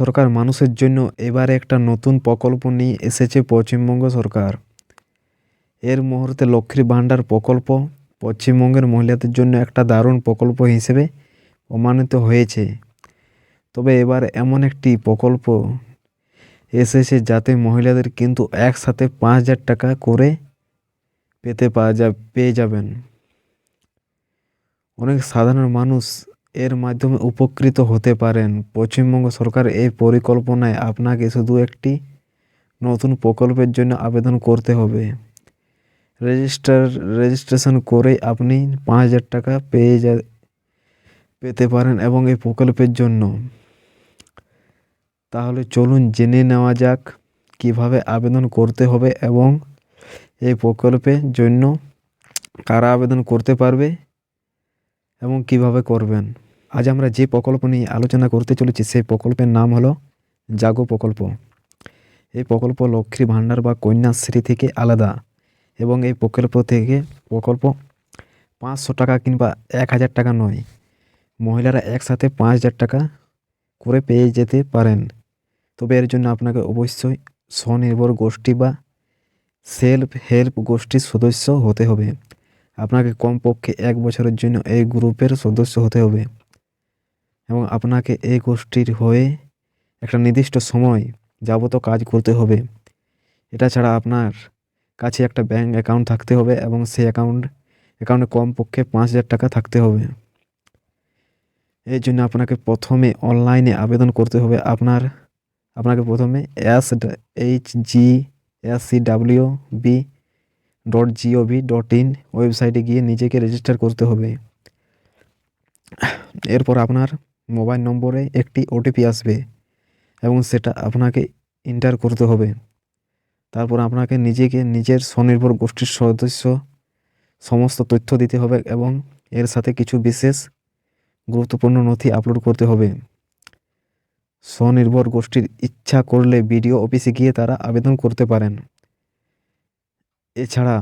সরকার মানুষের জন্য এবারে একটা নতুন প্রকল্প নিয়ে এসেছে পশ্চিমবঙ্গ সরকার। এর মুহূর্তে লক্ষ্মীর ভাণ্ডার প্রকল্প পশ্চিমবঙ্গের মহিলাদের জন্য একটা দারুণ প্রকল্প হিসেবে প্রমাণিত হয়েছে। তবে এবার এমন একটি প্রকল্প এসেছে যাতে মহিলাদের কিন্তু একসাথে পাঁচ হাজার টাকা করে পেতে পাওয়া যা, পেয়ে যাবেন। অনেক সাধারণ মানুষ এর মাধ্যমে উপকৃত হতে পারেন। পশ্চিমবঙ্গ সরকার এই পরিকল্পনায় আপনাকে শুধু একটি নতুন প্রকল্পের জন্য আবেদন করতে হবে। রেজিস্টার, রেজিস্ট্রেশন করেই আপনি পাঁচ হাজার টাকা পেয়ে যা, পেতে পারেন এবং এই প্রকল্পের জন্য। তাহলে চলুন জেনে নেওয়া যাক কীভাবে আবেদন করতে হবে এবং এই প্রকল্পের জন্য কারা আবেদন করতে পারবে এবং কীভাবে করবেন। আজ আমরা যে প্রকল্প নিয়ে আলোচনা করতে চলেছি, সেই প্রকল্পের নাম হলো জাগো প্রকল্প। এই প্রকল্প লক্ষ্মী ভাণ্ডার বা কন্যাশ্রী থেকে আলাদা এবং এই প্রকল্প থেকে প্রকল্প পাঁচশো টাকা কিংবা এক হাজার টাকা নয়। মহিলারা একসাথে পাঁচ হাজার টাকা করে পেয়ে যেতে পারেন। তবে এর জন্য আপনাকে অবশ্যই স্বনির্ভর গোষ্ঠী বা সেলফ হেল্প গোষ্ঠীর সদস্য হতে হবে। আপনাকে কমপক্ষে এক বছরের জন্য এই গ্রুপের সদস্য হতে হবে। এবং আপনাকে এই গোষ্ঠীর হয়ে একটা নির্দিষ্ট সময় যাবত কাজ করতে হবে। এটা ছাড়া আপনার কাছে একটা ব্যাঙ্ক অ্যাকাউন্ট থাকতে হবে এবং সেই অ্যাকাউন্ট অ্যাকাউন্টে কমপক্ষে পাঁচ হাজার টাকা থাকতে হবে। এর জন্য আপনাকে প্রথমে অনলাইনে আবেদন করতে হবে। আপনার, আপনাকে প্রথমে S H G S C W B dot GOV dot in ওয়েবসাইটে গিয়ে নিজেকে রেজিস্টার করতে হবে। এরপর আপনার মোবাইল নম্বরে একটি ওটিপি আসবে এবং সেটা আপনাকে এন্টার করতে হবে। তারপর আপনাকে নিজেকে নিজের স্বনির্ভর গোষ্ঠীর সদস্য সমস্ত তথ্য দিতে হবে এবং এর সাথে কিছু বিশেষ গুরুত্বপূর্ণ নথি আপলোড করতে হবে। স্বনির্ভর গোষ্ঠীর ইচ্ছা করলে বিডিও অফিসে গিয়ে তারা আবেদন করতে পারেন। এছাড়া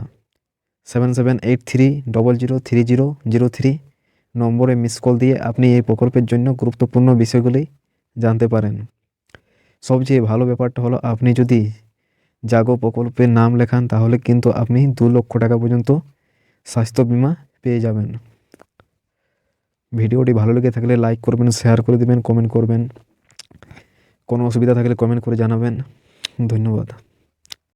seven seven eight three double zero three zero zero three নম্বরে মিস কল দিয়ে আপনি এই প্রকল্পের জন্য গুরুত্বপূর্ণ বিষয়গুলি জানতে পারেন। সবচেয়ে ভালো ব্যাপারটা হলো আপনি যদি জাগো প্রকল্পের নাম লেখান, তাহলে কিন্তু আপনি দু লক্ষ টাকা পর্যন্ত স্বাস্থ্য বিমা পেয়ে যাবেন। ভিডিওটি ভালো লেগে থাকলে লাইক করবেন শেয়ার করে দেবেন কমেন্ট করবেন। কোনো অসুবিধা থাকলে কমেন্ট করে জানাবেন। ধন্যবাদ।